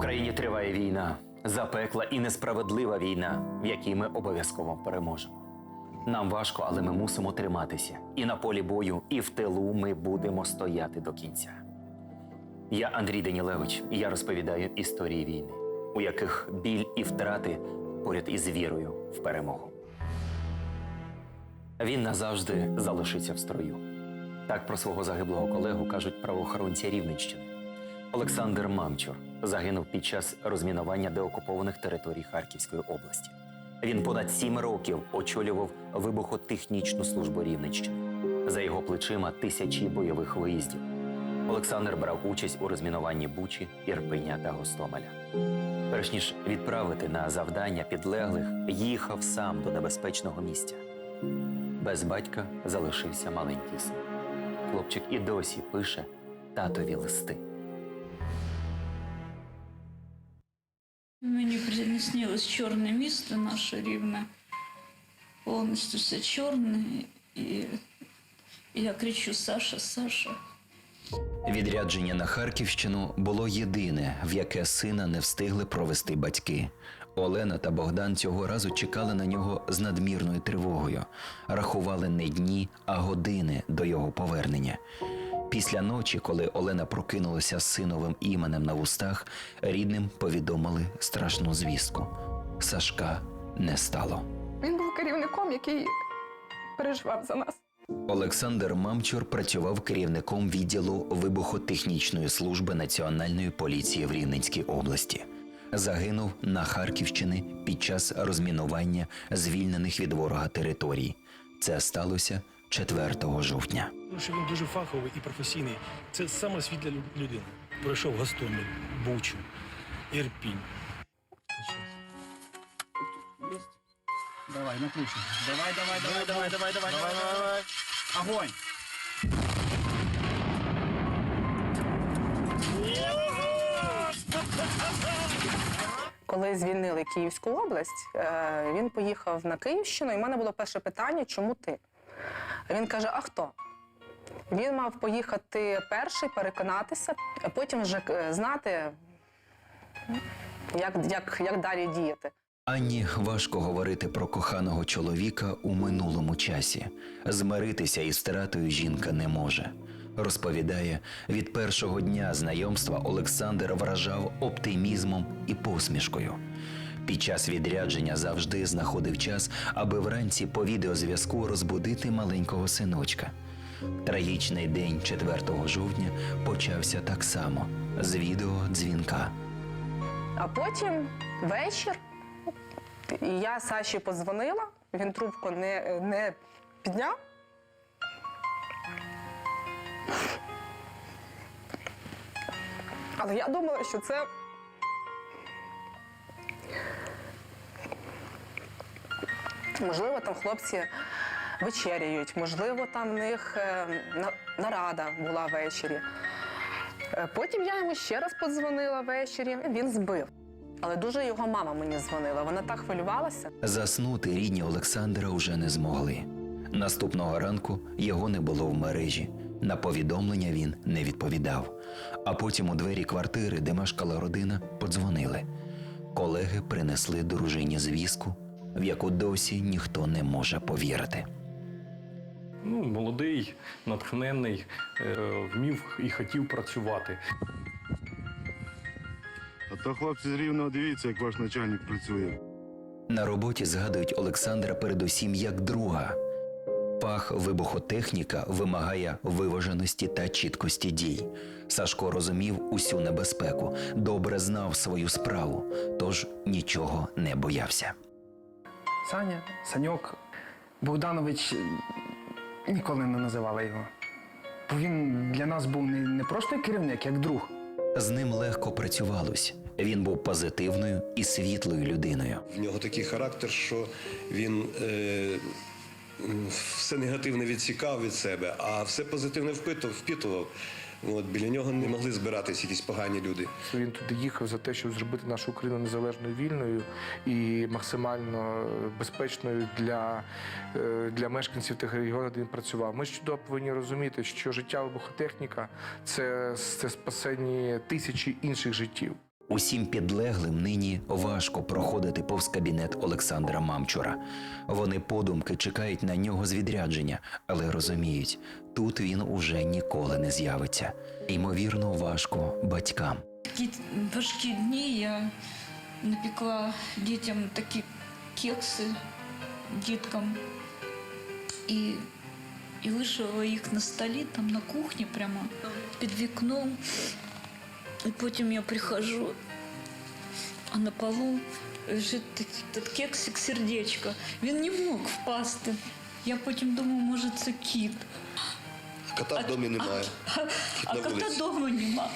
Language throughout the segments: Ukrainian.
Україні триває війна, запекла і несправедлива війна, в якій ми обов'язково переможемо. Нам важко, але ми мусимо триматися. І на полі бою, і в тилу ми будемо стояти до кінця. Я Андрій Данілевич, і я розповідаю історії війни, у яких біль і втрати поряд із вірою в перемогу. Він назавжди залишиться в строю. Так про свого загиблого колегу кажуть правоохоронці Рівненщини. Олександр Мамчур загинув під час розмінування деокупованих територій Харківської області. Він понад сім років очолював вибухотехнічну службу Рівненщини. За його плечима тисячі бойових виїздів. Олександр брав участь у розмінуванні Бучі, Ірпеня та Гостомеля. Перш ніж відправити на завдання підлеглих, їхав сам до небезпечного місця. Без батька залишився маленький син. Хлопчик і досі пише татові листи. Мені приснилось чорне місто наше рівне, повністю все чорне, і я кричу Саша, Саша. Відрядження на Харківщину було єдине, в яке сина не встигли провести батьки. Олена та Богдан цього разу чекали на нього з надмірною тривогою, рахували не дні, а години до його повернення. Після ночі, коли Олена прокинулася з синовим іменем на вустах, рідним повідомили страшну звістку: Сашка не стало. Він був керівником, який переживав за нас. Олександр Мамчур працював керівником відділу вибухотехнічної служби Національної поліції в Рівненській області. Загинув на Харківщині під час розмінування звільнених від ворога територій. Це сталося 4 жовтня. Тому що він дуже фаховий і професійний. Це саме світла лю- людина. Пройшов Гостомель, Бучу, Ірпінь. Давай, накручивай. Давай, давай, давай, давай, давай, давай, давай, давай. Огонь! Коли звільнили Київську область, е, він поїхав на Київщину, і в мене було перше питання: чому ти? Він каже: А хто? Він мав поїхати перший, переконатися, а потім вже е, знати, як, як, як далі діяти. Анні важко говорити про коханого чоловіка у минулому часі. Змиритися із втратою жінка не може. Розповідає, від першого дня знайомства Олександр вражав оптимізмом і посмішкою. Під час відрядження завжди знаходив час, аби вранці по відеозв'язку розбудити маленького синочка. Трагічний день 4 жовтня почався так само з відеодзвінка. А потім вечір, я Саші подзвонила, він трубку не, не підняв. Але я думала, що це. Можливо, там хлопці вечеряють, можливо, там в них е, на- нарада була ввечері. Е, Потім я йому ще раз подзвонила ввечері, він збив. Але дуже його мама мені дзвонила. Вона так хвилювалася. Заснути рідні Олександра уже не змогли. Наступного ранку його не було в мережі. На повідомлення він не відповідав. А потім у двері квартири, де мешкала родина, подзвонили. Колеги принесли дружині звістку, в яку досі ніхто не може повірити. Ну, молодий, натхненний, е, вмів і хотів працювати. А то хлопці з рівного дивіться, як ваш начальник працює. На роботі згадують Олександра передусім як друга. Пах вибухотехніка вимагає виваженості та чіткості дій. Сашко розумів усю небезпеку, добре знав свою справу, тож нічого не боявся. Саня, Саньок, Богданович ніколи не називала його. Бо він для нас був не, не просто як керівник, як друг. З ним легко працювалось. Він був позитивною і світлою людиною. В нього такий характер, що він е, все негативне відсікав від себе, а все позитивне впитував, впитував. От, біля нього не могли збиратися якісь погані люди. Він туди їхав за те, щоб зробити нашу Україну незалежною вільною і максимально безпечною для, е, для мешканців тих регіонів, де він працював. Ми ж чудово повинні розуміти, що життя вибухотехніка це, це спасені тисячі інших життів. Усім підлеглим нині важко проходити повз кабінет Олександра Мамчура. Вони подумки чекають на нього з відрядження, але розуміють, тут він уже ніколи не з'явиться. Ймовірно, важко батькам. Такі важкі дні я напекла дітям такі кекси, діткам. І, і лишила їх на столі, там на кухні, прямо під вікном. І потім я приходжу, а на полу лежить такий кексик сердечко. Він не мог впасти. Я потім думаю, може, це кіт. Кота в домі немає. А, а на кота вулиці. дома нема.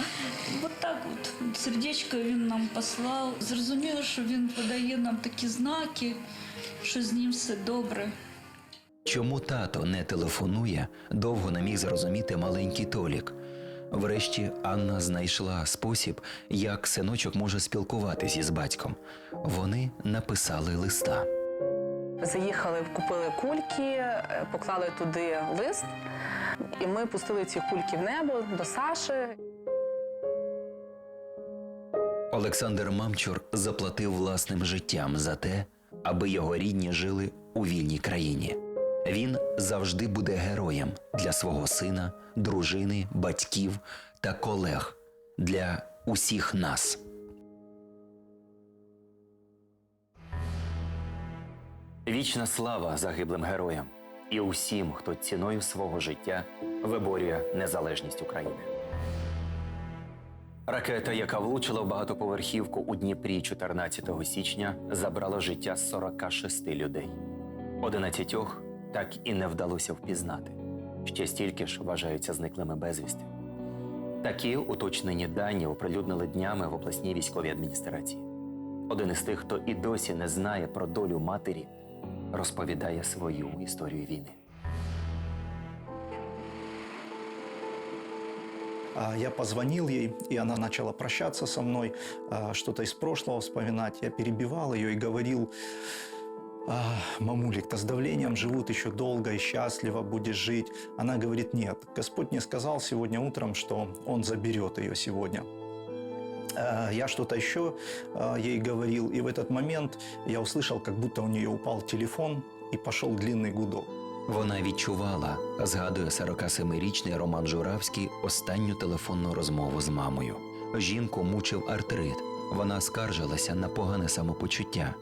От так от сердечко він нам послав. Зрозуміло, що він подає нам такі знаки, що з ним все добре. Чому тато не телефонує, довго не міг зрозуміти маленький Толік. Врешті Анна знайшла спосіб, як синочок може спілкуватись із батьком. Вони написали листа. Заїхали, купили кульки, е, поклали туди лист, і ми пустили ці кульки в небо до Саші. Олександр Мамчур заплатив власним життям за те, аби його рідні жили у вільній країні. Він завжди буде героєм для свого сина, дружини, батьків та колег для усіх нас. Вічна слава загиблим героям і усім, хто ціною свого життя виборює незалежність України. Ракета, яка влучила в багатоповерхівку у Дніпрі 14 січня, забрала життя 46 людей. 11 так і не вдалося впізнати. Ще стільки ж вважаються зниклими безвісти. Такі уточнені дані оприлюднили днями в обласній військовій адміністрації. Один із тих, хто і досі не знає про долю матері, розповідає свою історію війни. А, Я позвонил ей, и она начала прощаться со мной, а, что-то из прошлого вспоминать. Я перебивал ее и говорил, «А, мамулик-то с давлением живут еще долго и счастливо, будешь жить. Она говорит, нет, Господь мне сказал сегодня утром, что Он заберет ее сегодня. А, Я что-то еще а, ей говорил, и в этот момент я услышал, как будто у нее упал телефон и пошел длинный гудок. Вона відчувала, згадує 47-річний Роман Журавський останню телефонну розмову з мамою. Жінку мучив артрит. Вона скаржилася на погане самопочуття.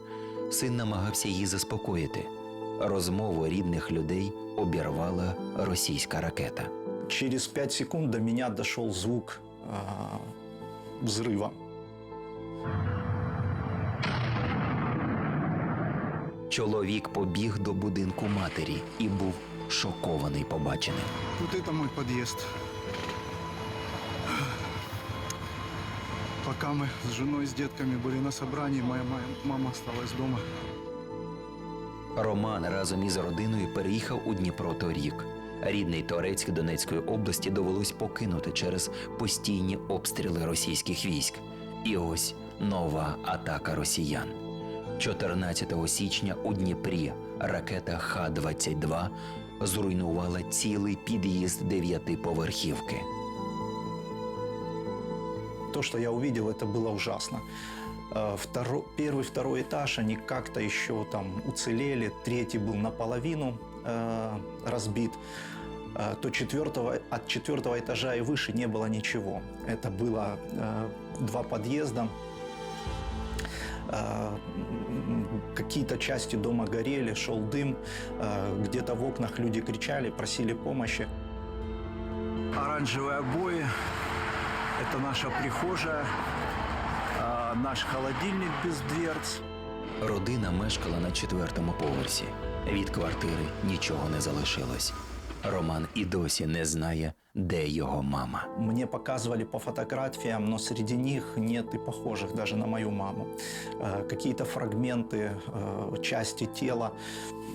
Син намагався її заспокоїти. Розмову рідних людей обірвала російська ракета. Через пять секунд до меня дошел звук а, взрыва. Чоловік побіг до будинку матері і був шокований побаченим. Вот это мой подъезд. Пока мы с женой, с детками были на собрании, моя моя мама осталась дома. Роман разом із родиною переїхав у Дніпро торік. Рідний Торецьк Донецької області довелось покинути через постійні обстріли російських військ. І ось нова атака росіян. 14 січня у Дніпрі ракета Х-22 зруйнувала цілий під'їзд дев'ятиповерхівки. То, что я увидел, это было ужасно. Э, второ- первый, второй этаж, они как-то еще там уцелели. Третий был наполовину э, разбит. Э, то четвертого, от четвертого этажа и выше не было ничего. Это было э, два подъезда. Э, Какие-то части дома горели, шел дым. Э, Где-то в окнах люди кричали, просили помощи. оранжевые обои. Это наша прихожая, а, наш холодильник без дверц. Родина мешкала на четвертому поверсі. Від квартири нічого не залишилось. Роман і досі не знає, де його мама. Мне показывали по фотографиям, но среди них нет и похожих даже на мою маму. Э, Какие-то фрагменты, э, части тела,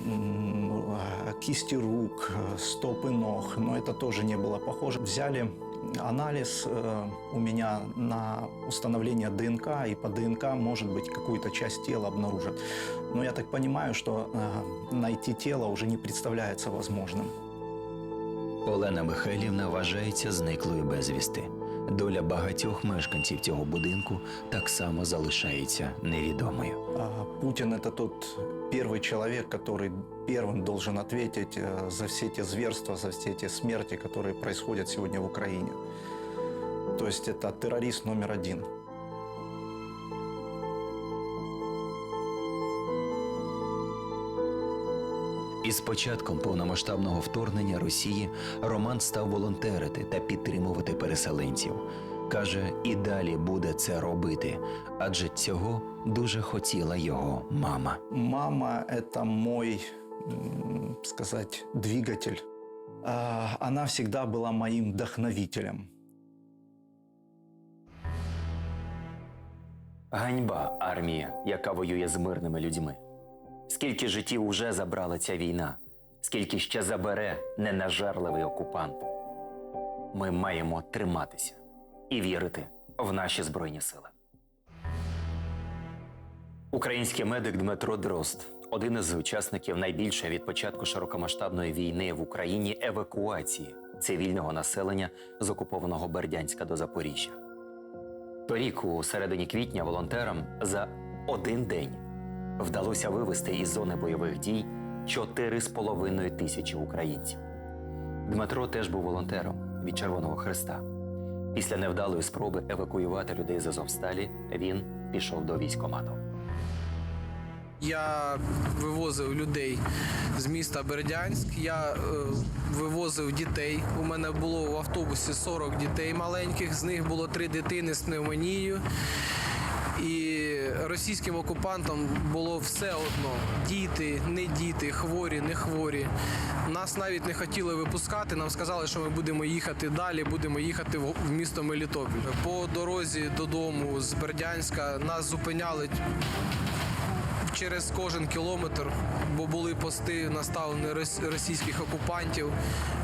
м, э, кисти рук, э, стопы ног, но это тоже не было похоже. Взяли анализ э, у меня на установление ДНК, и по ДНК, может быть, какую-то часть тела обнаружат. Но я так понимаю, что э, найти тело уже не представляется возможным. Олена Михайлівна вважається зниклою безвісти. Доля багатьох мешканців цього будинку так само залишається невідомою. А Путин это тот первый человек, который первым должен ответить э, за все те зверства, за все те смерти, которые происходят сегодня в Украине. То есть это террорист номер один. Із початком повномасштабного вторгнення Росії Роман став волонтерити та підтримувати переселенців. Каже, і далі буде це робити, адже цього дуже хотіла його мама. Мама – это мой, м, сказать, двигатель. А, Она всегда была моим вдохновителем. Ганьба армія, яка воює з мирними людьми. Скільки життів уже забрала ця війна, скільки ще забере ненажерливий окупант. Ми маємо триматися і вірити в наші збройні сили. Український медик Дмитро Дрозд один із учасників найбільшої від початку широкомасштабної війни в Україні евакуації цивільного населення з окупованого Бердянська до Запоріжжя. Торік, у середині квітня, волонтерам за один день вдалося вивезти із зони бойових дій 4,5 тисячі українців. Дмитро теж був волонтером від Червоного Христа. Після невдалої спроби евакуювати людей з Азовсталі він пішов до військкомату. Я вивозив людей з міста Бердянськ. Я е, вивозив дітей. У мене було в автобусі 40 дітей маленьких. З них було три дитини з пневмонією. Російським окупантам було все одно: діти, не діти, хворі, не хворі. Нас навіть не хотіли випускати. Нам сказали, що ми будемо їхати далі, будемо їхати в місто Мелітополь. По дорозі додому з Бердянська нас зупиняли через кожен кілометр, бо були пости наставлені рос- російських окупантів.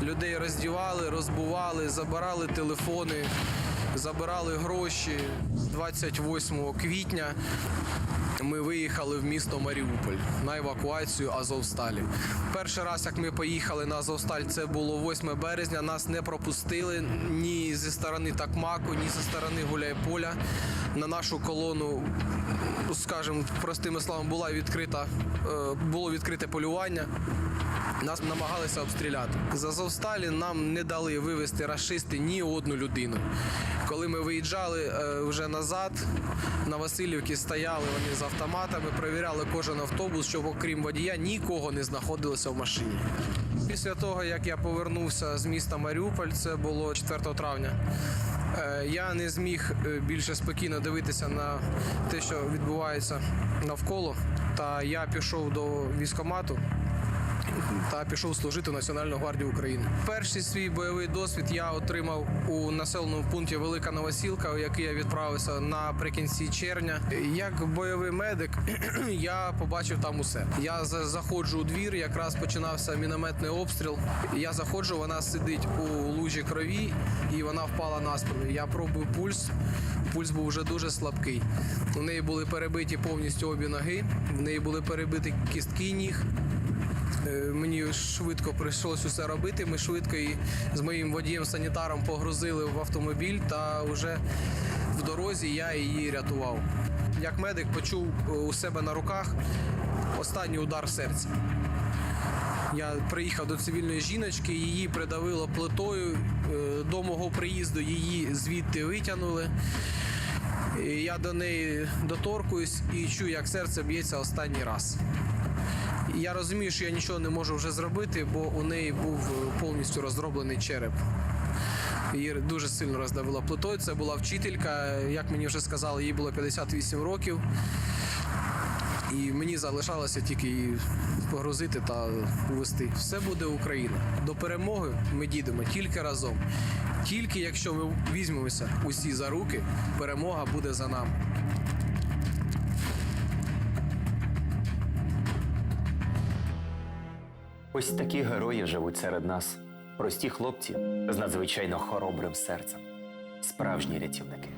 Людей роздівали, розбували, забирали телефони, забирали гроші. 28 квітня ми виїхали в місто Маріуполь на евакуацію Азовсталі. Перший раз, як ми поїхали на Азовсталь, це було 8 березня. Нас не пропустили ні зі сторони Такмаку, ні зі сторони Гуляйполя. На нашу колону, скажімо, простими словами, була відкрита, е, було відкрите полювання. Нас намагалися обстріляти. З Азовсталі нам не дали вивезти рашисти ні одну людину. Коли ми виїжджали е, вже назад, на Васильівці стояли вони з автоматами, перевіряли кожен автобус, щоб окрім водія нікого не знаходилося в машині. Після того, як я повернувся з міста Маріуполь, це було 4 травня. е, Я не зміг е, більше спокійно дивитися на те, що відбувається навколо. Та я пішов до військкомату та пішов служити в Національну гвардію України. Перший свій бойовий досвід я отримав у населеному пункті Велика Новосілка, у який я відправився наприкінці червня. Як бойовий медик, я побачив там усе. Я заходжу у двір, якраз починався мінометний обстріл. Я заходжу, вона сидить у лужі крові, і вона впала на спину. Я пробую пульс. Пульс був вже дуже слабкий. У неї були перебиті повністю обі ноги, в неї були перебиті кістки ніг. Е, Мені швидко прийшлося усе робити. Ми швидко її з моїм водієм-санітаром погрузили в автомобіль, та вже в дорозі я її рятував. Як медик почув е, у себе на руках останній удар в серці. Я приїхав до цивільної жіночки, її придавило плитою. Е, До мого приїзду її звідти витягнули. Я до неї доторкуюсь і чую, як серце б'ється останній раз. Я розумію, що я нічого не можу вже зробити, бо у неї був е, повністю розроблений череп. Її дуже сильно роздавило плитою. Це була вчителька. Як мені вже сказали, їй було 58 років. І мені залишалося тільки її погрузити та увести. Все буде Україна. До перемоги ми дійдемо тільки разом. Тільки якщо ми візьмемося усі за руки, перемога буде за нами. Ось такі герої живуть серед нас. Прості хлопці з надзвичайно хоробрим серцем, справжні рятівники.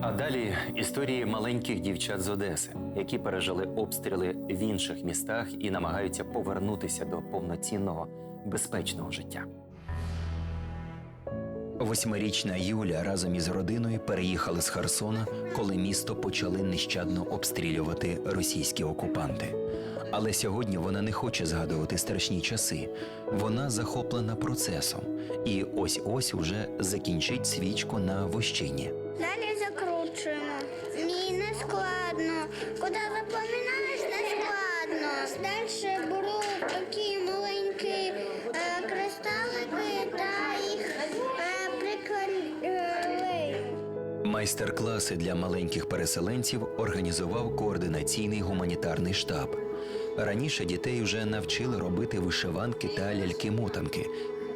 А далі історії маленьких дівчат з Одеси, які пережили обстріли в інших містах і намагаються повернутися до повноцінного безпечного життя. Восьмирічна Юля разом із родиною переїхали з Херсона, коли місто почали нещадно обстрілювати російські окупанти. Але сьогодні вона не хоче згадувати страшні часи. Вона захоплена процесом, і ось ось уже закінчить свічку на вощині. Далі закручуємо. Ні, не складно. Куди запоминаєш, не складно. Далі беру такі маленькі е, кристалики та їх е, прикладаю. Майстер-класи для маленьких переселенців організував координаційний гуманітарний штаб. Раніше дітей вже навчили робити вишиванки та ляльки-мотанки.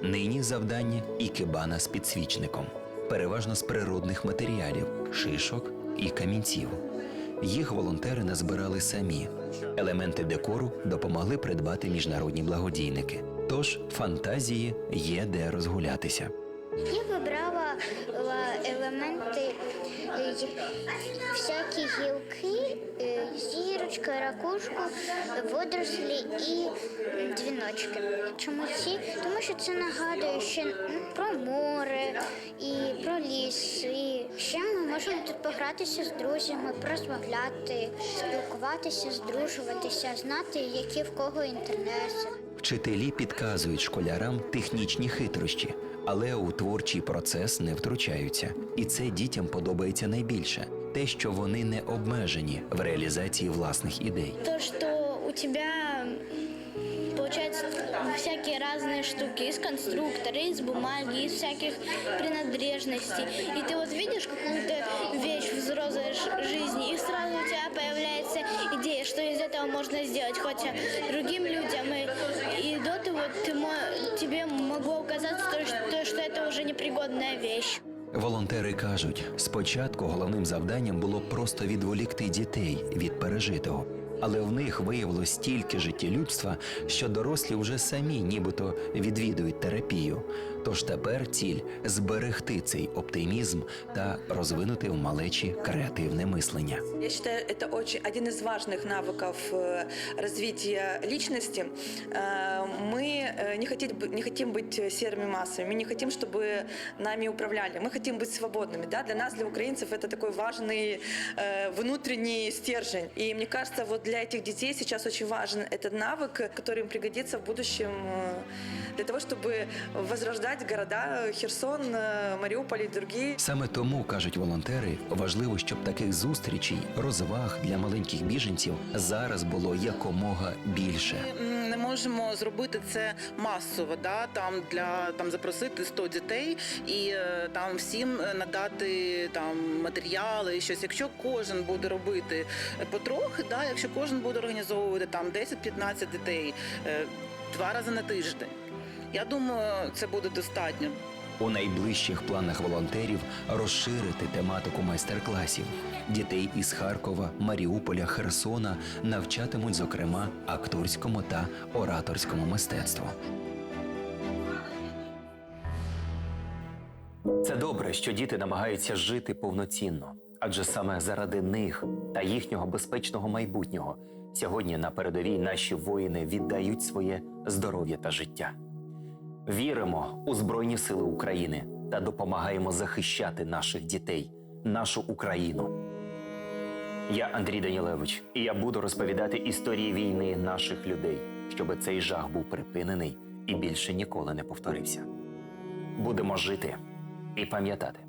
Нині завдання ікебана з підсвічником, переважно з природних матеріалів, шишок і камінців. Їх волонтери назбирали самі. Елементи декору допомогли придбати міжнародні благодійники. Тож фантазії є де розгулятися. Я вибрала е, елементи, е, всякі гілки, зірочка, ракушку, водорослі і дзвіночки. Чому ці? Тому що це нагадує ще про море і про ліс. І ще ми можемо тут погратися з друзями, розмовляти, спілкуватися, здружуватися, знати, які в кого інтереси. Вчителі підказують школярам технічні хитрощі, але у творчий процес не втручаються. І це дітям подобається найбільше те, що вони не обмежені в реалізації власних ідей. То, что у тебя получается всякие разные штуки из конструктора, из бумаги, из всяких принадлежностей. И ты вот видишь какую-то вещь в взрослой ж- жизни, и сразу у тебя появляется идея, что из этого можно сделать. Хотя другим людям и, и до того ты, мо- тебе могло казаться, то, что, что это уже непригодная вещь. Волонтери кажуть, спочатку головним завданням було просто відволікти дітей від пережитого. Але в них виявилось стільки життєлюбства, що дорослі вже самі нібито відвідують терапію. Тож тепер ціль зберегти цей оптимізм та розвинути в малечі креативне мислення. Я считаю, это очень один из важных навыков э, развития личности. Э, Мы э, не хотим, бы- не хотим быть серыми массами, мы не хотим, чтобы нами управляли, мы хотим быть свободными. Да? Для нас, для украинцев, это такой важный э, внутренний стержень. И мне кажется, вот для этих детей сейчас очень важен этот навык, который им пригодится в будущем э, для того, чтобы возрождать города Херсон, э, Мариуполь и другие. Саме тому кажуть волонтери, важливо, щоб таких зустрічей, розваг для маленьких біженців зараз було якомога більше. М, Не можемо зробити це масово, да там для там запросити 100 дітей і е, там всім е, надати там матеріали, щось. Якщо кожен буде робити е, потрохи, да, якщо кожен буде організовувати там 10-15 дітей е, два рази на тиждень. Я думаю, це буде достатньо. У найближчих планах волонтерів розширити тематику майстер-класів. Дітей із Харкова, Маріуполя, Херсона навчатимуть, зокрема, акторському та ораторському мистецтву. Це добре, що діти намагаються жити повноцінно, адже саме заради них та їхнього безпечного майбутнього сьогодні на передовій наші воїни віддають своє здоров'я та життя. Віримо у Збройні Сили України та допомагаємо захищати наших дітей, нашу Україну. Я Андрій Данілевич, і я буду розповідати історії війни наших людей, щоб цей жах був припинений і більше ніколи не повторився. Будемо жити і пам'ятати.